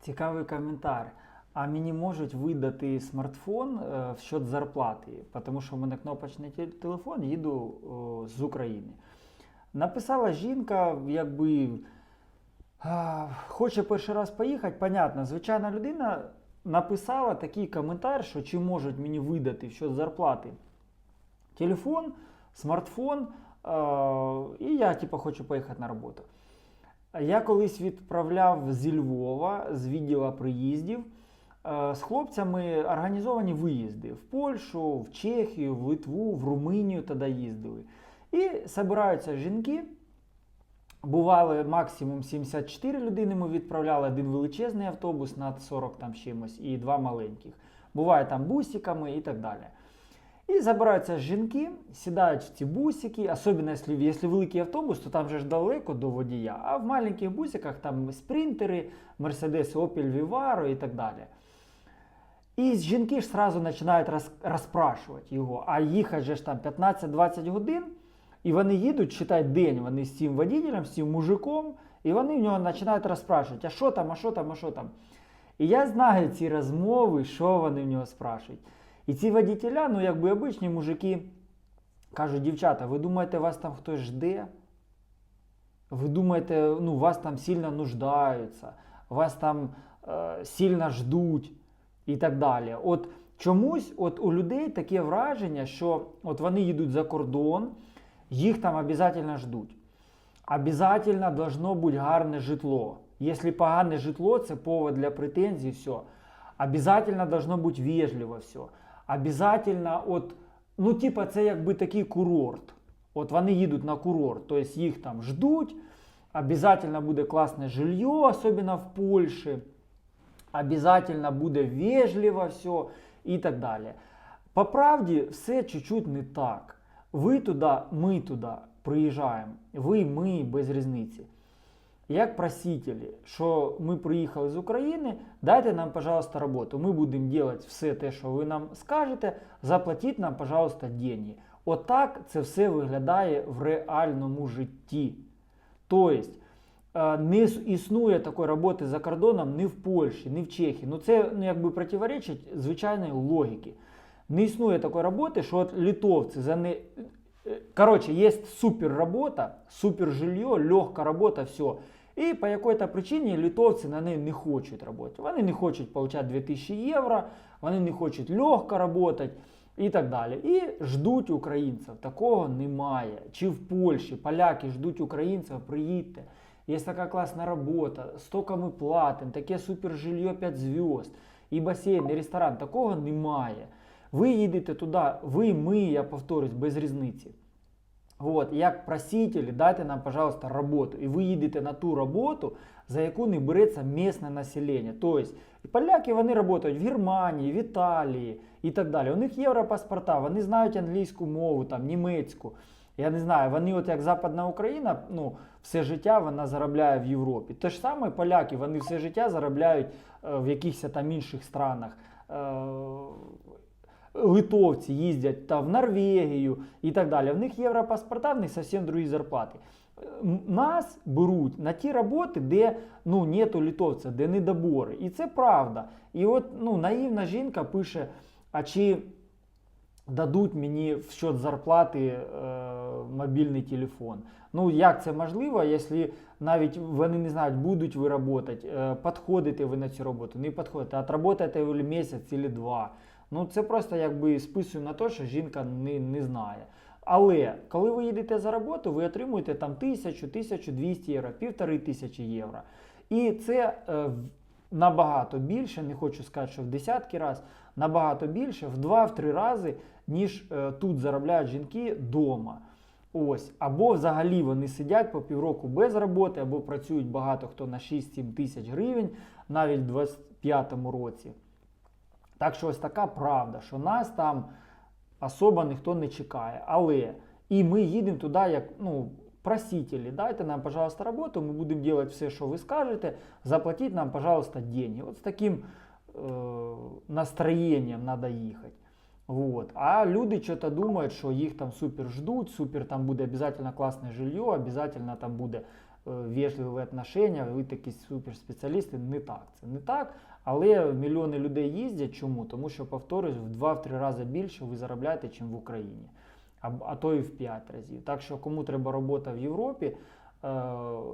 Цікавий коментар. А мені можуть видати смартфон е, в счет зарплати, тому що в мене кнопочний телефон, їду з України. Написала жінка, якби хоче перший раз поїхати, понятно, звичайна людина написала такий коментар, що чи можуть мені видати в счет зарплати телефон, смартфон, е, і я типу, хочу поїхати на роботу. Я колись відправляв зі Львова, з відділу приїздів, е, з хлопцями організовані виїзди в Польщу, в Чехію, в Литву, в Румунію тоді їздили. І збираються жінки. Бували максимум 74 людини. Ми відправляли один величезний автобус над 40 там чимось і два маленьких. Буває там бусиками і так далі. І забираються жінки, сідають в ці бусики, особливо якщо, якщо великий автобус, то там же ж далеко до водія, а в маленьких бусиках там спринтери, Mercedes Opel Vivaro і так далі. І жінки ж сразу починають роз, розпрашувати його, а їхати же ж там 15-20 годин, і вони їдуть, читають день, вони з цим водителем, з цим мужиком, і вони в нього починають розпрашувати, а що там, а що там, а що там. І я знаю ці розмови, що вони в нього спрашують. І ці водителя, ну якби обичні мужики, кажуть, дівчата, ви думаєте, вас там хтось жде? Ви думаєте, ну, вас там сильно нуждаються, вас там е, сильно ждуть і так далі. От чомусь от у людей таке враження, що от вони їдуть за кордон, їх там обов'язково ждуть. Обязательно должно бути гарне житло. Якщо погане житло, це повод для претензій, все. Обязательно должно бути вежливо все. Обязательно, от, ну, типа, це якби такий курорт. От вони їдуть на курорт, тобто їх там ждуть. Обязательно буде класне жилье, особливо в Польщі. Обязательно буде вежливо все і так далі. По правді, все чуть-чуть не так. Ви туди, ми туди приїжджаємо. Ви, ми без різниці. Як просителі, що ми приїхали з України, дайте нам, пожалуйста, роботу. Ми будемо робити все те, що ви нам скажете, заплатіть нам, пожалуйста, деньги. Отак це все виглядає в реальному житті. Тобто, е, не існує такої роботи за кордоном ні в Польщі, ні в Чехії. Ну це ну, якби противоречить звичайної логіки. Не існує такої роботи, що от литовці за не. Е, Короче, есть супер работа, супер жилье, легка робота, все. І по якій-то причині литовці на неї не хочуть працювати. Вони не хочуть отримати 2000 євро, вони не хочуть легко працювати і так далі. І ждуть українців. Такого немає. Чи в Польщі поляки ждуть українців, приїдьте. Є така класна робота, стільки ми платимо, таке супер жилье 5 зв'язд, і басейн, і ресторан. Такого немає. Ви їдете туди, ви, ми, я повторюсь, без різниці. Вот, як просителі, дайте нам, пожалуйста, роботу. І ви їдете на ту роботу, за яку не береться місне населення. Тобто, поляки вони працюють в Германії, в Італії і так далі. У них європаспорта, вони знають англійську мову, там, німецьку. Я не знаю, вони, от як Западна Україна, ну, все життя вона заробляє в Європі. Те ж саме поляки, вони все життя заробляють е, в якихось там інших странах. Е, литовці їздять та в Норвегію і так далі. В них європаспорта, в них зовсім другі зарплати. Нас беруть на ті роботи, де ну, нету литовця, де недобори. І це правда. І от ну, наївна жінка пише: а чи дадуть мені в счет зарплати е, мобільний телефон? Ну, як це можливо, якщо навіть вони не знають, будуть ви працювати, е, підходите ви на цю роботу, не підходите, отработаєте ви місяць або два. Ну, це просто якби списує на те, що жінка не, не знає. Але коли ви їдете за роботу, ви отримуєте там 1000, 1200 євро, півтори тисячі євро. І це е, набагато більше, не хочу сказати, що в десятки разів, набагато більше, в 2-3 рази, ніж е, тут заробляють жінки вдома. Ось, або взагалі вони сидять по півроку без роботи, або працюють багато хто на 6-7 тисяч гривень навіть в 25-му році. Так що ось така правда, що нас там особо ніхто не чекає. Але і ми їдемо туди, як ну, просителі. Дайте нам, пожалуйста, роботу, ми будемо робити все, що ви скажете. Заплатіть нам, пожалуйста, деньги. От з таким е, настроєнням треба їхати. Вот. А люди что-то думають, що їх там супер ждуть, супер там буде обязательно класне жилье, обязательно там буде вежливі отношення, ви такі суперспеціалісти. Не так. Це не так. Але мільйони людей їздять. Чому? Тому що, повторюсь, в 2-3 рази більше ви заробляєте, ніж в Україні, а, а то і в 5 разів. Так що, кому треба робота в Європі, е,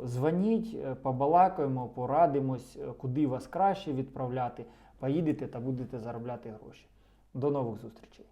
дзвоніть, е, побалакаємо, порадимось, е, куди вас краще відправляти. Поїдете та будете заробляти гроші. До нових зустрічей.